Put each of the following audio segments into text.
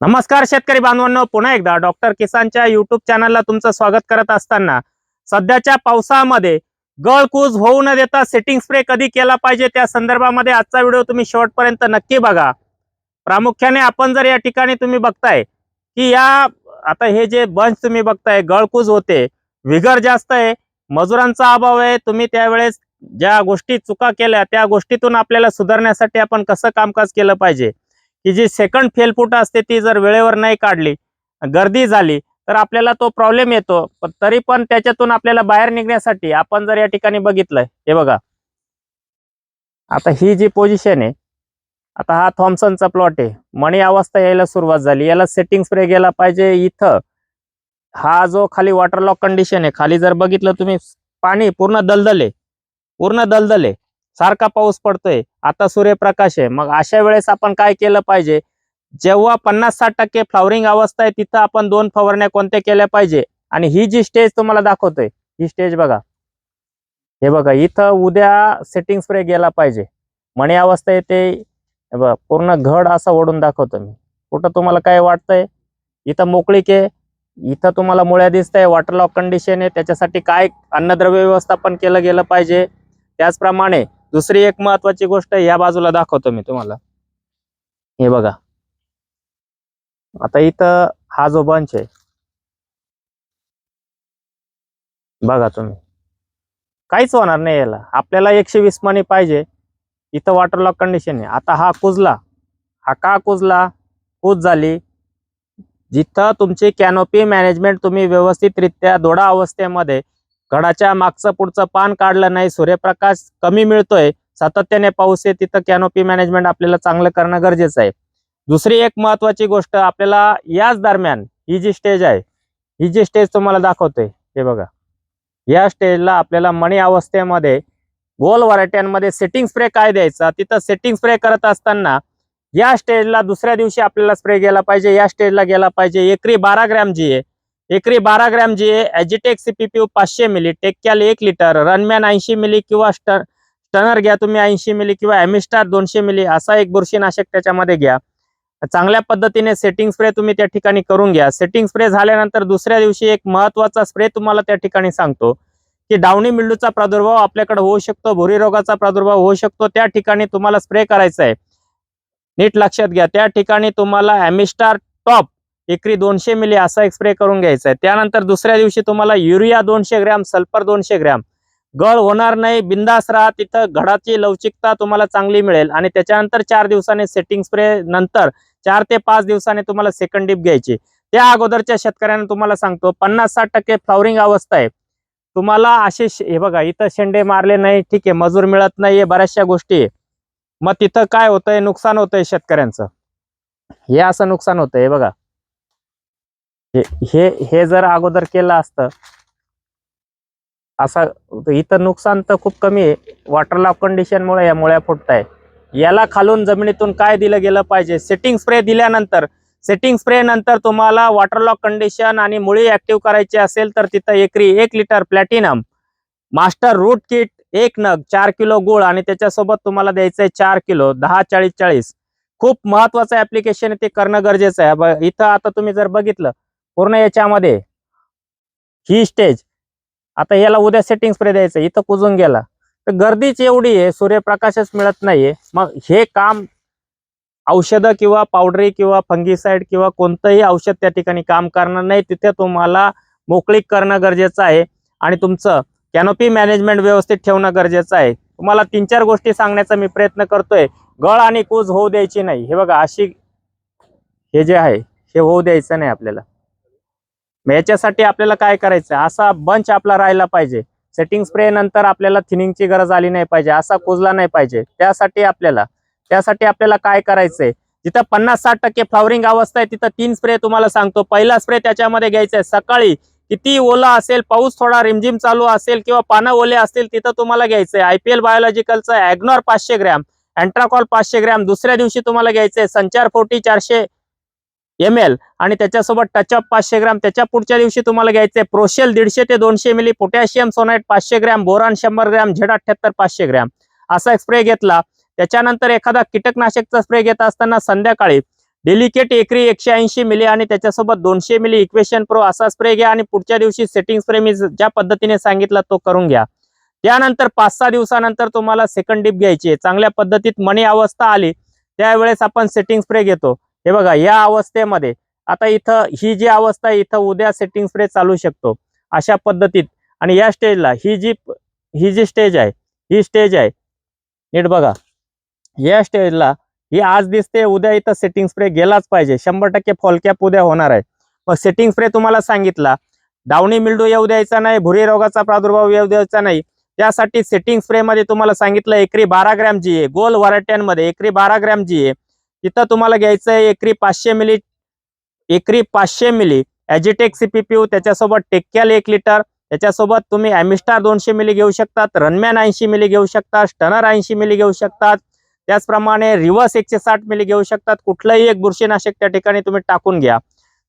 नमस्कार शेतकरी बांधवांनो पुन्हा एकदा डॉक्टर किसानच्या युट्यूब चॅनलला तुमचं स्वागत करत असताना सध्याच्या पावसामध्ये गळकूज होऊ न देता सेटिंग स्प्रे कधी केला पाहिजे त्या संदर्भामध्ये आजचा व्हिडिओ तुम्ही शेवटपर्यंत नक्की बघा. प्रामुख्याने आपण जर या ठिकाणी तुम्ही बघताय की या आता हे जे बंच तुम्ही बघताय गळकूज होते विगर जास्त आहे मजुरांचा अभाव आहे तुम्ही त्यावेळेस ज्या गोष्टी चुका केल्या त्या गोष्टीतून आपल्याला सुधारण्यासाठी आपण कसं कामकाज केलं पाहिजे? की जी सेकंड फेलफुट असते ती जर वेळेवर नाही काढली गर्दी झाली तर आपल्याला तो प्रॉब्लेम येतो. तरी पण त्याच्यातून आपल्याला बाहेर निघण्यासाठी आपण जर या ठिकाणी बघितलंय हे बघा. आता ही जी पोझिशन आहे आता हा थॉम्सनचा प्लॉट आहे. मणी अवस्था यायला सुरुवात झाली. याला सेटिंग स्प्रे गेला पाहिजे इथं. हा जो खाली वॉटर लॉक कंडिशन आहे खाली जर बघितलं तुम्ही पाणी पूर्ण दलदल आहे. पूर्ण दलदल आहे. सारखा पाऊस पडतोय आता सूर्यप्रकाश आहे. मग अशा वेळेस आपण काय केलं पाहिजे? जेव्हा पन्नास साठ टक्के फ्लॉवरिंग अवस्था आहे तिथं आपण दोन फवारण्या कोणत्या केल्या पाहिजे? आणि ही जी स्टेज तुम्हाला दाखवतोय ही स्टेज बघा. हे बघा इथं उद्या सेटिंग स्प्रे गेला पाहिजे. मणी अवस्था येते बघा पूर्ण घड असा ओढून दाखवतो मी. कुठं तुम्हाला काय वाटतंय? इथं मोकळीक आहे. इथं तुम्हाला मुळ्या दिसतंय वॉटर लॉक कंडिशन आहे. त्याच्यासाठी काय अन्नद्रव्य व्यवस्थापन केलं गेलं पाहिजे? त्याचप्रमाणे दुसरी एक महत्वाची गोष्ट या बाजूला दाखवतो मी तुम्हाला. हे बघा. आता इथं हा जो बंच आहे बघा तुम्ही. काहीच होणार नाही याला. आपल्याला एकशे वीस मनी पाहिजे. इथं वॉटर लॉक कंडिशन आहे. आता हा कुजला. हा का कुजला? कुज झाली. जिथं तुमची कॅनोपी मॅनेजमेंट तुम्ही व्यवस्थितरित्या दोडा अवस्थेमध्ये घडाच्या मागचं पुढचं पान काढलं नाही. सूर्यप्रकाश कमी मिळतोय. सातत्याने पाऊस आहे. तिथं कॅनोपी मॅनेजमेंट आपल्याला चांगलं करणं गरजेचं आहे. दुसरी एक महत्वाची गोष्ट आपल्याला याच दरम्यान ही जी स्टेज आहे ही जी स्टेज तुम्हाला दाखवतोय हे बघा. या स्टेजला आपल्याला मणी अवस्थेमध्ये गोल व्हरायट्यांमध्ये सेटिंग स्प्रे काय द्यायचा? तिथं सेटिंग स्प्रे करत असताना या स्टेजला दुसऱ्या दिवशी आपल्याला स्प्रे गेला पाहिजे. या स्टेजला गेला पाहिजे. एकरी बारा ग्रॅम जी आहे एकरी बारा ग्रॅम जी आहे ॲजिटेक सीपीपी पाचशे मिली टेक्कॅल एक लिटर रनमॅन ऐंशी मिली किंवा स्टन स्टनर घ्या तुम्ही ऐंशी मिली किंवा ॲमिस्टार दोनशे मिली असा एक बुरशीनाशक त्याच्यामध्ये घ्या. चांगल्या पद्धतीने सेटिंग स्प्रे तुम्ही त्या ठिकाणी करून घ्या. सेटिंग स्प्रे झाल्यानंतर दुसऱ्या दिवशी एक महत्त्वाचा स्प्रे तुम्हाला त्या ठिकाणी सांगतो की डावणी मिल्डूचा प्रादुर्भाव आपल्याकडे होऊ शकतो भुरी रोगाचा प्रादुर्भाव होऊ शकतो त्या ठिकाणी तुम्हाला स्प्रे करायचा आहे नीट लक्षात घ्या त्या ठिकाणी तुम्हाला ॲमिस्टार टॉप एकरी दोनशे मिली असा एक स्प्रे करून घ्यायचा आहे. त्यानंतर दुसऱ्या दिवशी तुम्हाला युरिया दोनशे ग्रॅम सल्फर दोनशे ग्रॅम. गळ होणार नाही बिंदास राहा. तिथं घडाची लवचिकता तुम्हाला चांगली मिळेल. आणि त्याच्यानंतर चार दिवसाने सेटिंग स्प्रे नंतर चार ते पाच दिवसाने तुम्हाला सेकंड डीप घ्यायची. त्या अगोदरच्या शेतकऱ्यांना तुम्हाला सांगतो पन्नास साठ टक्के फ्लॉवरिंग अवस्था आहे. तुम्हाला असे हे बघा इथं शेंडे मारले नाही ठीक आहे मजूर मिळत नाहीये बऱ्याचशा गोष्टी आहे. मग तिथं काय होतंय नुकसान होतंय शेतकऱ्यांचं? हे असं नुकसान होतंय हे बघा. हे हे हे जर अगोदर केलं असतं असं इथं नुकसान तर खूप कमी आहे. वॉटर लॉक कंडिशनमुळे या मुळ्या फुटत आहे याला खालून जमिनीतून काय दिलं गेलं पाहिजे? सेटिंग स्प्रे दिल्यानंतर सेटिंग स्प्रे नंतर तुम्हाला वॉटर लॉक कंडिशन आणि मुळी ऍक्टिव्ह करायची असेल तर तिथं एकरी एक litre platinum master root kit एक नग चार किलो गुळ आणि त्याच्यासोबत तुम्हाला द्यायचंय चार किलो दहा चाळीस चाळीस. खूप महत्वाचं ऍप्लिकेशन ते करणं गरजेचं आहे. इथं आता तुम्ही जर बघितलं पूर्ण याच्यामध्ये. ही स्टेज आता याला उद्या सेटिंग स्प्रे द्यायचं इथं कुजून गेला. तर गर्दीच एवढी आहे सूर्यप्रकाशच मिळत नाहीये. मग हे काम औषधं किंवा पावडरी किंवा फंगीसाईड किंवा कोणतंही औषध त्या ठिकाणी काम करणार नाही. तिथे तुम्हाला मोकळीक करणं गरजेचं आहे. आणि तुमचं कॅनोपी मॅनेजमेंट व्यवस्थित ठेवणं गरजेचं आहे. तुम्हाला तीन चार गोष्टी सांगण्याचा मी प्रयत्न करतोय. गळ आणि कूज होऊ द्यायची नाही. हे बघा अशी हे जे आहे हे होऊ द्यायचं नाही आपल्याला. मग याच्यासाठी आपल्याला काय करायचं? असा बंच आपला राहिला पाहिजे. सेटिंग स्प्रे नंतर आपल्याला थिनिंगची गरज आली नाही पाहिजे. असा कुजला नाही पाहिजे. त्यासाठी आपल्याला त्यासाठी आपल्याला काय करायचंय? जिथं पन्नास साठ टक्के फ्लॉवरिंग अवस्था आहे तिथं तीन स्प्रे तुम्हाला सांगतो. पहिला स्प्रे त्याच्यामध्ये घ्यायचा आहे सकाळी किती ओला असेल पाऊस थोडा रिमझिम चालू असेल किंवा पानं ओले असतील तिथं तुम्हाला घ्यायचंय. आयपीएल बायोलॉजिकलचं ॲग्नॉर पाचशे ग्रॅम अँट्राकॉल पाचशे ग्रॅम. दुसऱ्या दिवशी तुम्हाला घ्यायचंय. संचार फोर्टी चारशे एम एल आणि त्याच्यासोबत टचअप पाचशे ग्रॅम. त्याच्या पुढच्या दिवशी तुम्हाला घ्यायचे प्रोशेल दीडशे ते दोनशे मिली पोटॅशियम सोनाईट पाचशे ग्रॅम बोरान शंभर ग्रॅम झेड अठ्याहत्तर पाचशे ग्रॅम. असा एक स्प्रे घेतला. त्याच्यानंतर एखादा कीटकनाशकचा स्प्रे घेत असताना संध्याकाळी डेलिकेट एकरी एकशे ऐंशी मिली आणि त्याच्यासोबत दोनशे मिली इक्वेशन प्रो असा स्प्रे घ्या आणि पुढच्या दिवशी सेटिंग स्प्रे मी ज्या पद्धतीने सांगितला तो करून घ्या. त्यानंतर पाच सहा दिवसानंतर तुम्हाला सेकंड डीप घ्यायची आहे. चांगल्या पद्धतीत मणी अवस्था आली त्यावेळेस आपण सेटिंग स्प्रे घेतो. हे बघा या अवस्थेमध्ये आता इथं ही जी अवस्था आहे, इथं उद्या सेटिंग स्प्रे चालू शकतो अशा पद्धतीत. आणि या स्टेजला ही जी ही जी स्टेज आहे ही स्टेज आहे नीट बघा. या स्टेजला ही आज दिसते उद्या इथं सेटिंग स्प्रे गेलाच पाहिजे. शंभर टक्के फॉलकॅप उद्या होणार आहे. मग सेटिंग स्प्रे तुम्हाला सांगितला डावणी मिल्डू येऊ द्यायचा नाही भुरी रोगाचा प्रादुर्भाव येऊ द्यायचा नाही. त्यासाठी सेटिंग स्प्रे मध्ये तुम्हाला सांगितलं एकरी बारा ग्रॅम जी आहे गोल व्हरायट्यांमध्ये एकरी बारा ग्रॅम जी आहे तिथं तुम्हाला घ्यायचं आहे एकरी पाचशे मिली एकरी पाचशे मिली. ॲजिटेक सीपीपीयू त्याच्यासोबत टेक्कॅल एक लिटर. त्याच्यासोबत तुम्ही ॲमिस्टार दोनशे मिली घेऊ शकतात. रनमॅन ऐंशी मिली घेऊ शकतात. स्टनर ऐंशी मिली घेऊ शकतात. त्याचप्रमाणे रिव्हर्स एकशे साठ मिली घेऊ शकतात. कुठलंही एक बुरशीनाशक त्या ठिकाणी तुम्ही टाकून घ्या.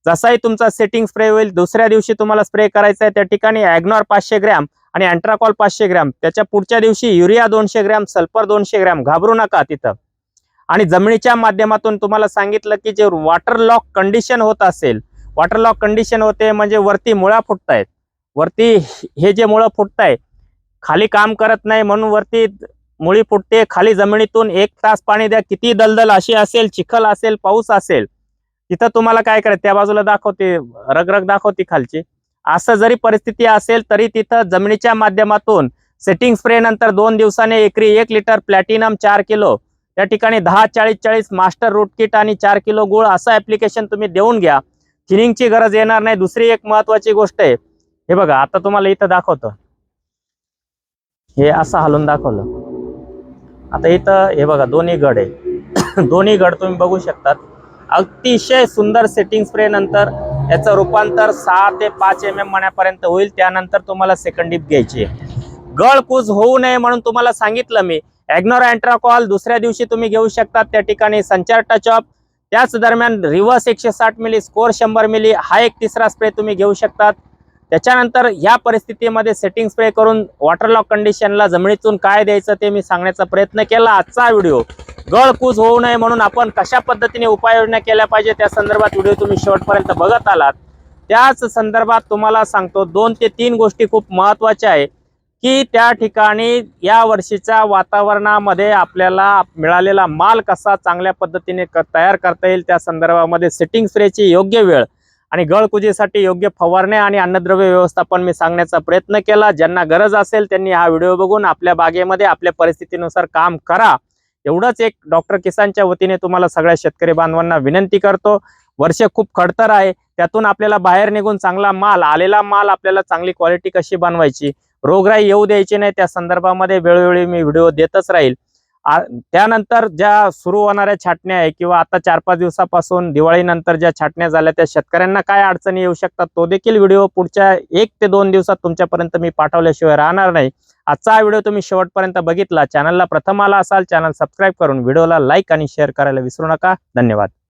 जसाही तुमचा सेटिंग स्प्रे होईल दुसऱ्या दिवशी तुम्हाला स्प्रे करायचा आहे त्या ठिकाणी ॲग्नॉर पाचशे ग्रॅम आणि अँट्राकॉल पाचशे ग्रॅम. त्याच्या पुढच्या दिवशी युरिया दोनशे ग्रॅम सल्फर दोनशे ग्रॅम. घाबरू नका तिथं. आणि जमिनीच्या माध्यमातून तुम्हाला सांगितलं की जे वॉटर लॉक कंडिशन होत असेल वॉटर लॉक कंडिशन होते म्हणजे वरती मुळा फुटतायत. वरती हे जे मुळं फुटताय खाली काम करत नाही म्हणून वरती मुळी फुटते खाली जमिनीतून एक तास पाणी द्या किती दलदल अशी असेल चिखल असेल पाऊस असेल तिथं तुम्हाला काय करायचं? त्या बाजूला दाखवते रगरग दाखवते खालची. असं जरी परिस्थिती असेल तरी तिथं जमिनीच्या माध्यमातून सेटिंग स्प्रे नंतर दोन दिवसाने एकरी एक लिटर प्लॅटिनम चार किलो त्या ठिकाणी दहा चाळीस चाळीस मास्टर रूट किट आणि चार किलो गुळ असं ऍप्लिकेशन तुम्ही देऊन घ्या. थिनिंगची गरज येणार नाही. दुसरी एक महत्वाची गोष्ट आहे. हे बघा आता तुम्हाला इथं दाखवतो. हे असं हलून दाखवलं. आता इथं हे बघा दोन्ही गड आहे. दोन्ही गड तुम्ही बघू शकतात. अतिशय सुंदर सेटिंग स्प्रे नंतर याचं रूपांतर सहा ते पाच एम एम मण्यापर्यंत होईल. त्यानंतर तुम्हाला सेकंड डीप घ्यायची आहे. गळकूज होऊ नये म्हणून तुम्हाला सांगितलं मी. ॲग्नोर अँट्राकॉल दुसऱ्या दिवशी तुम्ही घेऊ शकतात त्या ठिकाणी संचार टचअप त्याच दरम्यान रिव्हर्स एकशे साठ मिली स्कोर शंभर मिली हा एक तिसरा स्प्रे तुम्ही घेऊ शकतात. त्याच्यानंतर ह्या परिस्थितीमध्ये सेटिंग स्प्रे करून वॉटर लॉक कंडिशनला जमिनीतून काय द्यायचं ते मी सांगण्याचा प्रयत्न केला. आजचा व्हिडिओ गळकूज होऊ नये म्हणून आपण कशा पद्धतीने उपाययोजना केल्या पाहिजे त्या संदर्भात व्हिडिओ तुम्ही शेवटपर्यंत बघत आलात. त्याच संदर्भात तुम्हाला सांगतो दोन ते तीन गोष्टी खूप महत्त्वाच्या आहे. की त्या ठिकाणी या वर्षीच्या वातावरणामध्ये आपल्याला मिळालेला माल कसा चांगल्या पद्धतीने क- तयार करता येईल त्या संदर्भामध्ये सेटिंग स्प्रेची योग्य वेळ आणि गळकुजीसाठी योग्य फवारण्या आणि अन्नद्रव्य व्यवस्थापन मी सांगण्याचा प्रयत्न केला. ज्यांना गरज असेल त्यांनी हा व्हिडिओ बघून आपल्या बागेमध्ये आपल्या परिस्थितीनुसार काम करा. एवढंच एक डॉक्टर किसानच्या वतीने तुम्हाला सगळ्या शेतकरी बांधवांना विनंती करतो. वर्ष खूप खडतर आहे. त्यातून आपल्याला बाहेर निघून चांगला माल आलेला माल आपल्याला चांगली क्वालिटी कशी बनवायची? रोगराई येऊ द्यायची नाही. त्या संदर्भामध्ये वेळोवेळी मी व्हिडिओ देतच राहील. त्यानंतर ज्या सुरू होणाऱ्या छाटण्या आहे किंवा आता चार पाच दिवसापासून दिवाळीनंतर ज्या छाटण्या झाल्या त्या शेतकऱ्यांना काय अडचणी येऊ शकतात तो देखील व्हिडिओ पुढच्या एक ते दोन दिवसात तुमच्यापर्यंत मी पाठवल्याशिवाय राहणार नाही. आजचा हा व्हिडिओ तुम्ही शेवटपर्यंत बघितला. चॅनलला प्रथम आला असाल चॅनल सबस्क्राईब करून व्हिडिओला लाईक आणि शेअर करायला विसरू नका. धन्यवाद.